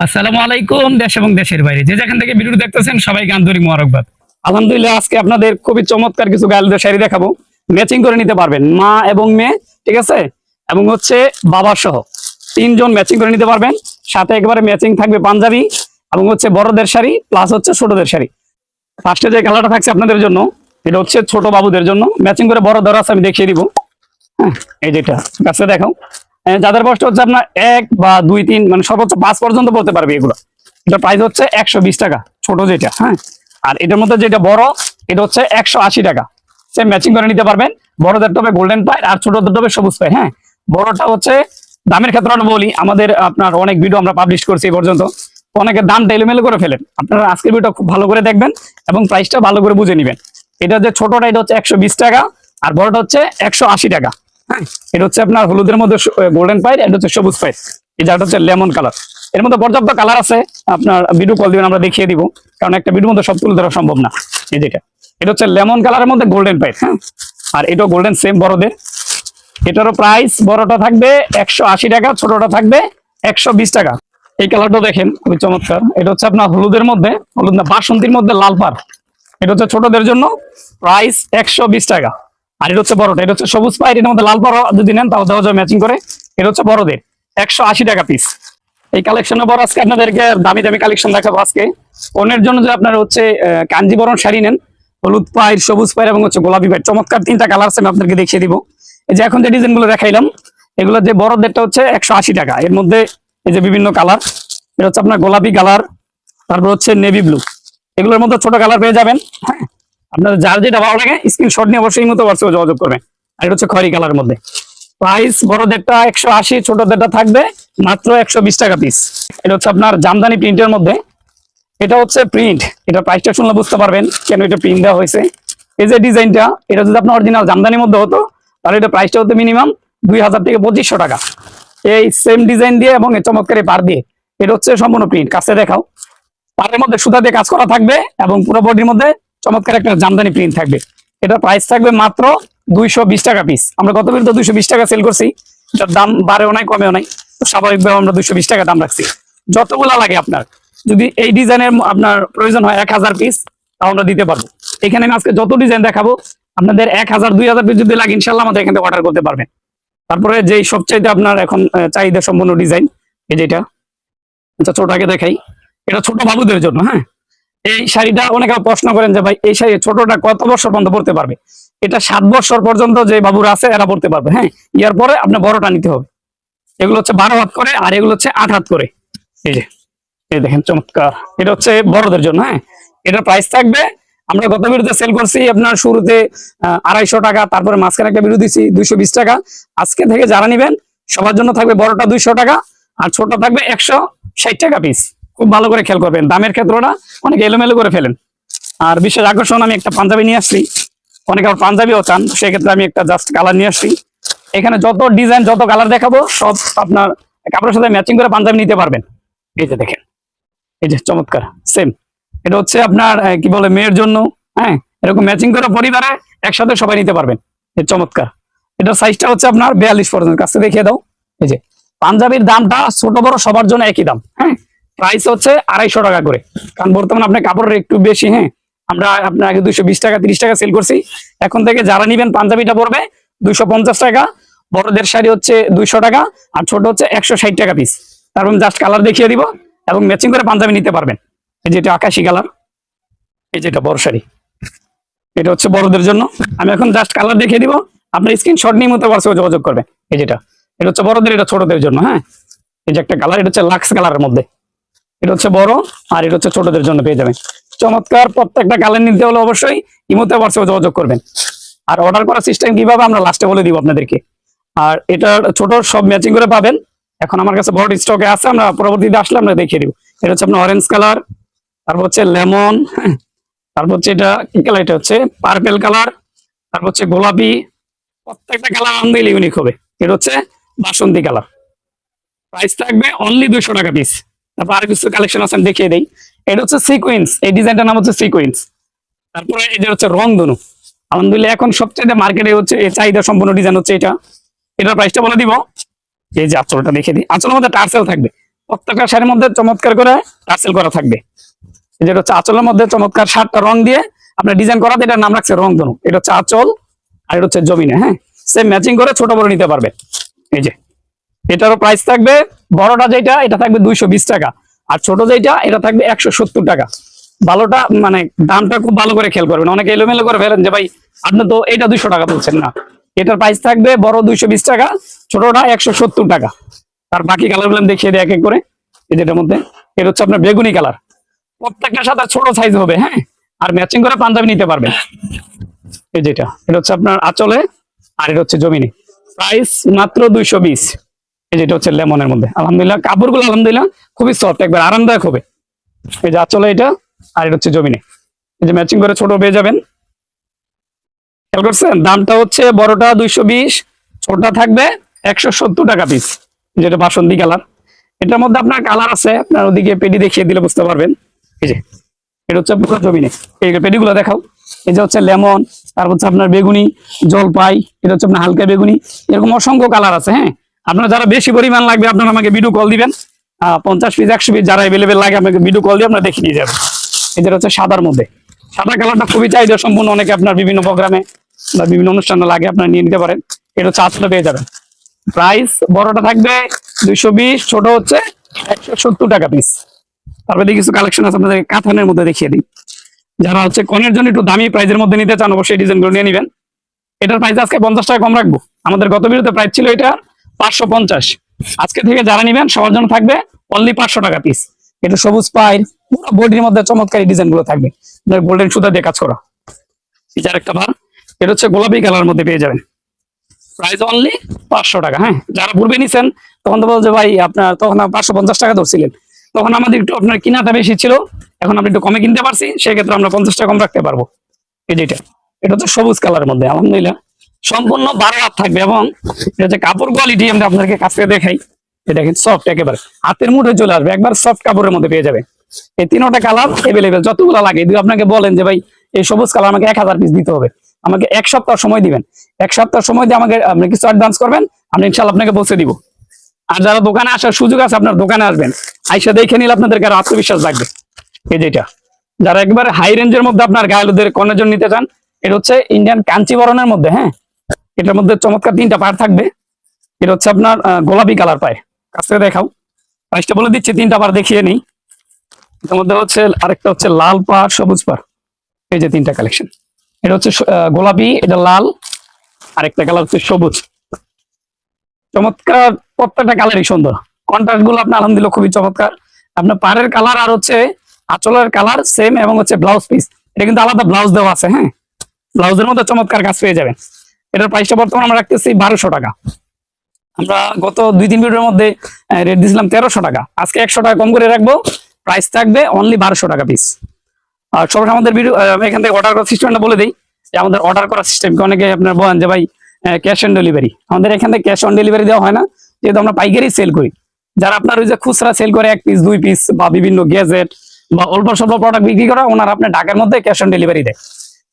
আসসালামু আলাইকুম, দেশ এবং দেশের বাইরে। যে যেখান থেকে ভিডিও দেখতেছেন, সবাইকে আন্তরিক মোবারকবাদ। আলহামদুলিল্লাহ, আজকে আপনাদের খুবই চমৎকার কিছু গায়েলদের শাড়ি দেখাবো। ম্যাচিং করে নিতে পারবেন, মা এবং মেয়ে, ঠিক আছে? এবং হচ্ছে বাবা সহ তিনজন ম্যাচিং করে নিতে পারবেন। সাথে একবারে ম্যাচিং থাকবে পাঞ্জাবি এবং হচ্ছে বড়দের শাড়ি প্লাস হচ্ছে ছোটদের শাড়ি। ফার্স্টে যে কালারটা থাকছে আপনাদের জন্য, এটা হচ্ছে ছোট বাবুদের জন্য। ম্যাচিং করে বড় দর আছে, আমি দেখিয়ে দিব। হ্যাঁ এই যেটা কাছে দেখাও। যাদের বয়সটা হচ্ছে আপনার এক বা দুই, তিন মানে সর্বোচ্চ পাঁচ পর্যন্ত বলতে পারবে এগুলো। এটা প্রাইস হচ্ছে একশো বিশ টাকা, ছোট যেটা হ্যাঁ? আর এটার মধ্যে যেটা বড়, এটা হচ্ছে একশো আশি টাকা। সেম ম্যাচিং করে নিতে পারবেন। বড়দের তবে গোল্ডেন পাই আর ছোটদের তবে সবুজ পাই হ্যাঁ? বড়টা হচ্ছে দামের ক্ষেত্রে আমরা বলি, আমাদের আপনার অনেক ভিডিও আমরা পাবলিশ করছি এই পর্যন্ত। অনেকে দাম এলোমেলো করে ফেলেন। আপনারা আজকের ভিডিও খুব ভালো করে দেখবেন এবং প্রাইসটা ভালো করে বুঝে নেবেন। এটা যে ছোটটা, এটা হচ্ছে একশো বিশ টাকা আর বড়টা হচ্ছে একশো আশি টাকা। হ্যাঁ এটা হচ্ছে আপনার হলুদের মধ্যে গোল্ডেন পাইর এটা হচ্ছে সবুজ পাইর এই যেটা হচ্ছে লেমন কালারের মধ্যে পর্যাপ্ত কালার আছে, আপনার ভিডিও কল দিবেন, আমরা দেখিয়ে দিব। কারণ একটা ভিডিওর মধ্যে সব তুলে ধরা সম্ভব না। এই যেটা। এটা হচ্ছে লেমন কালারের মধ্যে গোল্ডেন পাইর হ্যাঁ? আর এটাও গোল্ডেন সেম বড়দের। এটারও প্রাইস বড়টা থাকবে একশো আশি টাকা, ছোটটা থাকবে একশো বিশ টাকা। এই কালারটা দেখেন, খুবই চমৎকার। এটা হচ্ছে আপনার হলুদের মধ্যে, হলুদ না, বাসন্তীর মধ্যে লাল পার এটা হচ্ছে ছোটদের জন্য প্রাইস একশো বিশ টাকা। আর এটা হচ্ছে বড়টা এটা হচ্ছে সবুজ পায়ের এটার মধ্যে লাল পাড়া যদি নেন তাও দেওয়া যাবে ম্যাচিং করে। এটা হচ্ছে বড়দের একশো আশি টাকা পিস এই কালেকশনে বড় আজকে আপনাদেরকে দামি দামি কালেকশন দেখাবো আজকে। অন্যের জন্য যে আপনার হচ্ছে আহ, কাঞ্জিবরণ শাড়ি নেন হলুদ পায়ের সবুজ পায়ের এবং হচ্ছে গোলাপি পায়ের চমৎকার তিনটা কালার আমি আপনাদেরকে দেখিয়ে দিব। এই যে এখন যে ডিজাইনগুলো দেখাইলাম এগুলো যে বড়দেরটা হচ্ছে একশো আশি টাকা। এর মধ্যে এই যে বিভিন্ন কালার এটা হচ্ছে আপনার গোলাপি কালার তারপর হচ্ছে নেভি ব্লু এগুলোর মধ্যে ছোট কালার পেয়ে যাবেন হ্যাঁ। আপনাদের যার যেটা ভালো লাগে স্ক্রিনশট নিয়ে অবশ্যই মতো হোয়াটসঅ্যাপে যোগাযোগ করবেন। আর এটা হচ্ছে খয়রি কালারের মধ্যে। প্রাইস বড়দেরটা একশো আশি, ছোটদেরটা থাকবে মাত্র একশো বিশ টাকা পিস এটা হচ্ছে আপনার জামদানি প্রিন্টের মধ্যে। এটা হচ্ছে প্রিন্ট এটা প্রাইসটা শুনলে বুঝতে পারবেন কেন এটা প্রিন্ট দেওয়া হয়েছে। এই যে ডিজাইনটা, এটা যদি আপনার অরিজিনাল জামদানির মধ্যে হতো, তাহলে এটা প্রাইসটা হতো মিনিমাম দুই হাজার থেকে পঁচিশশো টাকা। এই সেম ডিজাইন দিয়ে এবং এই চমৎকার পার দিয়ে। এটা হচ্ছে সম্পূর্ণ প্রিন্ট কাছে দেখাও। পাড়ের মধ্যে সুতা দিয়ে কাজ করা থাকবে এবং পুরো বডির মধ্যে চমৎকার একটা জামদানি প্রিন্ট থাকবে। এটা প্রাইস থাকবে মাত্র দুইশো বিশ টাকা পিস আমরা গত তো দুইশো টাকা সেল করছি, এটার দাম বাড়েও নাই, কমেও নাই। তো স্বাভাবিকভাবে আমরা দুইশো বিশ টাকা দাম রাখছি। যতগুলা লাগে আপনার, যদি এই ডিজাইনের আপনার প্রয়োজন হয় এক হাজার পিস তাও আমরা দিতে পারব। এখানে আমি আজকে যত ডিজাইন দেখাবো, আপনাদের এক হাজার, দুই হাজার পিস যদি লাগে, ইনশাল্লাহ আমাদের এখান অর্ডার করতে পারবেন তারপরে যেই সবচাইতে আপনার এখন চাহিদা সম্পন্ন ডিজাইন এই যেটা আচ্ছা ছোট আগে দেখাই। এটা ছোট বাবুদের জন্য হ্যাঁ? এই শাড়িটা অনেকে প্রশ্ন করেন যে, ভাই, এই শাড়ি ছোটটা কত বছর পর্যন্ত পড়তে পারবে? এটা সাত বছর পর্যন্ত যে বাবুরা আছে, এরা পড়তে পারবে হ্যাঁ? ইয়ার পরে আপনি বড়টা নিতে হবে। এগুলো হচ্ছে বারো হাত করে, আর এগুলো হচ্ছে আট হাত করে। এই যে, এই দেখেন, চমৎকার। এটা হচ্ছে বড়দের জন্য হ্যাঁ? এটার প্রাইস থাকবে, আমরা গত বিরুদ্ধে সেল করছি আপনার শুরুতে আড়াইশো টাকা, তারপরে মাঝখানে একটা ভিডিও দিচ্ছি দুইশো বিশ টাকা। আজকে থেকে যারা নিবেন, সবার জন্য থাকবে বড়টা দুইশো টাকা, আর ছোট থাকবে একশো ষাট টাকা পিস খুব ভালো করে খেয়াল করবেন। দামের ক্ষেত্রটা অনেক এলোমেলো করে ফেলেন। আর বিশেষ আকর্ষণ, আমি একটা পাঞ্জাবি নিয়ে আসছি। অনেকে আবার পাঞ্জাবিও চান, সেক্ষেত্রে আমি একটা জাস্ট কালার নিয়ে আসছি। এখানে যত ডিজাইন যত কালার দেখাবো, সব আপনার কাপড়ের সাথে ম্যাচিং করে পাঞ্জাবি নিতে পারবেন। এই যে দেখেন, এই যে চমৎকার সেম এটা হচ্ছে আপনার কি বলে, মেয়ের জন্য হ্যাঁ? এরকম ম্যাচিং করে পরিবারে একসাথে সবাই নিতে পারবেন। চমৎকার। এটার সাইজটা হচ্ছে আপনার বিয়াল্লিশ পর্যন্ত। কাছে দেখিয়ে দাও। এই যে, পাঞ্জাবির দামটা ছোট বড় সবার জন্য একই দাম হ্যাঁ? প্রাইস হচ্ছে আড়াইশো টাকা করে। কারণ বর্তমানে আপনার কাপড়ের একটু বেশি হ্যাঁ? আমরা আপনার আগে দুইশো বিশ টাকা, তিরিশ টাকা সেল করছি। এখন থেকে যারা নিবেন, পাঞ্জাবিটা পড়বে দুইশো পঞ্চাশ টাকা, বড়দের শাড়ি হচ্ছে দুইশো টাকা, আর ছোট হচ্ছে একশো ষাট টাকা পিস তারপর জাস্ট কালার দেখিয়ে দিব এবং ম্যাচিং করে পাঞ্জাবি নিতে পারবেন। এই যেটা আকাশি কালার এই যেটা বড় শাড়ি। এটা হচ্ছে বড়দের জন্য। আমি এখন জাস্ট কালার দেখিয়ে দিব। আপনার স্ক্রিনশট নিয়ে মতো হোয়াটসঅ্যাপে যোগাযোগ করবেন। এই যেটা এটা হচ্ছে বড়দের, এটা ছোটদের জন্য হ্যাঁ? এই যে একটা কালার এটা হচ্ছে লাক্স কালারের মধ্যে। এটা হচ্ছে বড় আর এটা হচ্ছে ছোটদের জন্য পেয়ে যাবেন। চমৎকার, প্রত্যেকটা কালার নিতে হলে অবশ্যই ইমোতে হোয়াটসঅ্যাপে যোগাযোগ করবেন। আর অর্ডার করার সিস্টেম কীভাবে আমরা লাস্টে বলে দিব আপনাদেরকে। আর এটার ছোট, সব ম্যাচিং করে পাবেন। এখন আমার কাছে বড় স্টকে আছে, আমরা পরবর্তীতে আসলে আমরা দেখিয়ে দিব। এটা হচ্ছে আপনার অরেঞ্জ কালার তারপর হচ্ছে লেমন তারপর হচ্ছে এটা কি কালার এটা হচ্ছে পার্পেল কালার তারপর হচ্ছে গোলাপি। প্রত্যেকটা কালার আনন্দিল ইউনিক হবে। এটা হচ্ছে বাসন্তী কালার প্রাইস থাকবে অনলি দুইশো টাকা পিস তারপর আর কিছু কালেকশন আছে, আমি দেখিয়ে দেই। এটা হচ্ছে সিকুয়েন্স এই ডিজাইনটার নাম হচ্ছে সিকুয়েন্স তারপরে এটা হচ্ছে রং ধনু আলহামদুলিল্লাহ, এখন সবচেয়ে মার্কেটে হচ্ছে এই চাহিদা সম্পূর্ণ ডিজাইন হচ্ছে এটা। এটার প্রাইসটা বলে দিব। এই যে আঁচলটা দেখে দিই। আঁচলের মধ্যে টার্সেল থাকবে। প্রত্যেকটা শাড়ির মধ্যে চমৎকার করে টার্সেল করা থাকবে। যেটা হচ্ছে আঁচলের মধ্যে চমৎকার সাতটা রং দিয়ে আপনার ডিজাইন করা এটার নাম রাখছে রং ধনু এটা হচ্ছে আঁচল আর এটা হচ্ছে জমিনে হ্যাঁ? সেম ম্যাচিং করে ছোট বড় নিতে পারবে। এই যে। এটারও প্রাইস থাকবে, বড়টা যেটা, এটা থাকবে দুইশো বিশ টাকা। আর ছোট যেটা, এটা থাকবে একশো সত্তর টাকা। ভালোটা মানে দামটা খুব ভালো করে খেয়াল করবেন। অনেকে এলোমেলো করে ফেলেন যে, ভাই, আপনি তো এটা দুইশো টাকা বলছেন না। এটার প্রাইস থাকবে বড় দুইশো বিশ টাকা, ছোটটা একশো সত্তর টাকা। তার বাকি কালারগুলো দেখিয়ে দিই এক এক করে। এই যেটার মধ্যে, এটা হচ্ছে আপনার বেগুনি কালার প্রত্যেকটা সাথে ছোট সাইজ হবে হ্যাঁ? আর ম্যাচিং করে পাঞ্জাবি নিতে পারবেন। এই যেটা, এটা হচ্ছে আপনার আঁচলে, আর এটা হচ্ছে জমিনে। প্রাইস মাত্র দুইশো বিশ। এই যেটা হচ্ছে লেমনের মধ্যে। আলহামদুলিল্লাহ, কাপড়গুলো আলহামদুলিল্লাহ খুবই সফট একবার আরামদায়ক হবে। এই যে আঁচলে এটা, আর এটা হচ্ছে জমিনে। এই যে ম্যাচিং করে ছোট পেয়ে যাবেন। খেয়াল করছেন? দামটা হচ্ছে বড়টা দুইশো বিশ, ছোটটা থাকবে একশো সত্তর টাকা পিস যেটা বাসন্তী কালার। এটার মধ্যে আপনার কালার আছে, আপনার ওদিকে পেডি দেখিয়ে দিলে বুঝতে পারবেন। এই যে, এটা হচ্ছে পুরো জমিনে। এই পেডিগুলো দেখাও। এই যে হচ্ছে লেমন, তারপর হচ্ছে আপনার বেগুনি, জলপাই, এটা হচ্ছে আপনার হালকা বেগুনি। এরকম অসংখ্য কালার আছে হ্যাঁ? আপনার যারা বেশি পরিমাণ লাগবে, আপনারা আমাকে ভিডিও কল দিবেন। পঞ্চাশ পিস একশো পিস যারা অ্যাভেলেবেল লাগে আমাকে ভিডিও কল দিয়ে আপনারা দেখে নিয়ে যাবেন এদের হচ্ছে সাদার মধ্যে। সাদা কালারটা খুবই চাহিদা সম্পূর্ণ, অনেকে আপনার বিভিন্ন প্রোগ্রামে বা বিভিন্ন অনুষ্ঠানে লাগে, আপনারা নিয়ে নিতে পারেন। এটা হচ্ছে আটশো পেয়ে যাবেন। প্রাইস বড়টা থাকবে দুইশো বিশ, ছোট হচ্ছে একশো সত্তর টাকা পিস তারপরে কিছু কালেকশন আছে, আপনাদের কাঁথানের মধ্যে দেখিয়ে দিই। যারা হচ্ছে কনের জন্য একটু দামি প্রাইজের মধ্যে নিতে চান, অবশ্যই ডিজাইন করে নিয়ে নেবেন। এটার প্রাইস আজকে পঞ্চাশ টাকা কম রাখব। আমাদের গত বিরুদ্ধে প্রাইস ছিল এটা পাঁচশো পঞ্চাশ। আজকে থেকে যারা নিবেন, সবার জন্য থাকবে অনলি পাঁচশো টাকা পিস এটা সবুজ পাইর পুরো বডির মধ্যে চমৎকারী ডিজাইনগুলো থাকবে। গোল্ডেন সুতা দিয়ে কাজ করা। এটার একটা বার, এটা হচ্ছে গোলাপি কালার মধ্যে পেয়ে যাবেন। প্রাইস অনলি পাঁচশো টাকা হ্যাঁ? যারা পূর্বে নিছেন, তখন তো বলছে ভাই, আপনার তখন পাঁচশো পঞ্চাশ টাকা ধরছিলেন। তখন আমাদের একটু আপনার কিনাটা বেশি ছিল, এখন আমরা একটু কমে কিনতে পারছি, সেক্ষেত্রে আমরা পঞ্চাশ টাকা কম রাখতে পারব। এই যেটা এটা হচ্ছে সবুজ কালারের মধ্যে, আলহামদুলিল্লাহ। সম্পূর্ণ বারো হাত থাকবে এবং হচ্ছে কাপড় কোয়ালিটি আমরা আপনাদেরকে কাছে দেখাই এটা দেখেন সফট একেবারে। হাতের মুঠে চলে আসবে, একবার সফট কাপড়ের মধ্যে পেয়ে যাবে। এই তিনটা কালার এভেলেবেল যতগুলো লাগে। যদি আপনাকে বলেন যে ভাই, এই সবুজ কালার আমাকে এক হাজার পিস দিতে হবে, আমাকে এক সপ্তাহ সময় দিবেন। এক সপ্তাহ সময় দিয়ে আমাকে, আপনি কিছু অ্যাডভান্স করবেন, আমি ইনশাল্লাহ আপনাকে পৌঁছে দিব। আর যারা দোকানে আসার সুযোগ আছে, আপনার দোকানে আসবেন। আইসা দেখে নিলে আপনাদেরকে আরও আত্মবিশ্বাস লাগবে এই যেটা যারা একবার হাই রেঞ্জের মধ্যে আপনার গায়েলদের কর্ণের জন্য নিতে চান, এটা হচ্ছে ইন্ডিয়ান কাঞ্চিবরণের মধ্যে হ্যাঁ? এটার মধ্যে চমৎকার তিনটা পার থাকবে। এটা হচ্ছে আপনার গোলাপি কালার পায়। কাছ থেকে দেখাও। প্রাইসটা বলে দিচ্ছি, তিনটা পার দেখিয়ে নিই। এটার মধ্যে হচ্ছে, আরেকটা হচ্ছে লাল পাড় সবুজ পাড় এই যে তিনটা কালেকশন এটা হচ্ছে গোলাপি, এটা লাল। আরেকটা কালার হচ্ছে সবুজ। চমৎকার, প্রত্যেকটা কালারই সুন্দর। কন্ট্রাস্টগুলো আপনার আলহামদুলিল্লাহ খুবই চমৎকার। আপনার পাড়ের কালার আর হচ্ছে আঁচলের কালার সেম এবং হচ্ছে ব্লাউজ পিস এটা কিন্তু আলাদা ব্লাউজ দেওয়া আছে হ্যাঁ? ব্লাউজের মধ্যে চমৎকার কাজ পেয়ে যাবেন। এটার প্রাইসটা বর্তমানে আমরা রাখতেছি বারোশো টাকা। আমরা গত দুই, তিন ভিডিওর মধ্যে রেট দিয়েছিলাম তেরোশো টাকা। আজকে একশো টাকা কম করে রাখব। প্রাইস থাকবে অনলি বারোশো টাকা পিস আর সবাই আমাদের ভিডিও এখান থেকে অর্ডার করার সিস্টেমটা বলে দিই। যে আমাদের অর্ডার করার সিস্টেম অনেকে আপনার বলেন যে ভাই ক্যাশ অন ডেলিভারি আমাদের এখান থেকে ক্যাশ অন ডেলিভারি দেওয়া হয় না। যেহেতু আমরা পাইকারি সেল করি। যারা আপনার ওই যে খুচরা সেল করে এক পিস দুই পিস বা বিভিন্ন গ্যাজেট বা অল্প স্বল্প প্রোডাক্ট বিক্রি করা, ওনারা আপনার ঢাকার মধ্যে ক্যাশ অন ডেলিভারি দেয়।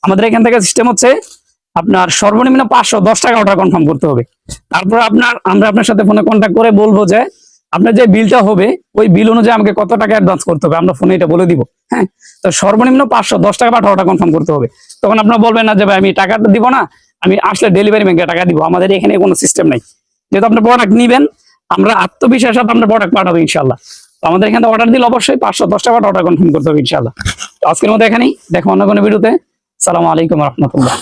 আমাদের এখান থেকে সিস্টেম হচ্ছে আপনার সর্বনিম্ন পাঁচশো, দশ টাকা অর্ডার কনফার্ম করতে হবে। তারপর আপনার, আমরা আপনার সাথে ফোনে কন্ট্যাক্ট করে বলব যে, আপনার যে বিলটা হবে, ওই বিল অনুযায়ী আমাকে কত টাকা অ্যাডভান্স করতে হবে, আমরা ফোনে এটা বলে দিব হ্যাঁ? তো সর্বনিম্ন পাঁচশো, দশ টাকা টাকা কনফার্ম করতে হবে। তখন আপনার বলবেন না যে, ভাই, আমি টাকাটা দিব না, আমি আসলে ডেলিভারি ব্যাংকে টাকা দিব, আমাদের এখানে কোনো সিস্টেম নাই। যেহেতু আপনার প্রোডাক্ট নিবেন, আমরা আত্মবিশ্বাস সাথে আপনার প্রোডাক্ট পাঠাবো ইনশাল্লাহ তো আমাদের এখানে অর্ডার দিলে অবশ্যই পাঁচশো, দশ টাকা অর্ডার কনফার্ম করতে হবে ইনশাল্লাহ আজকের মতো এখানেই, দেখো অন্য কোনো ভিডিওতে সালাম আলাইকুম রহমতুল্লাহ।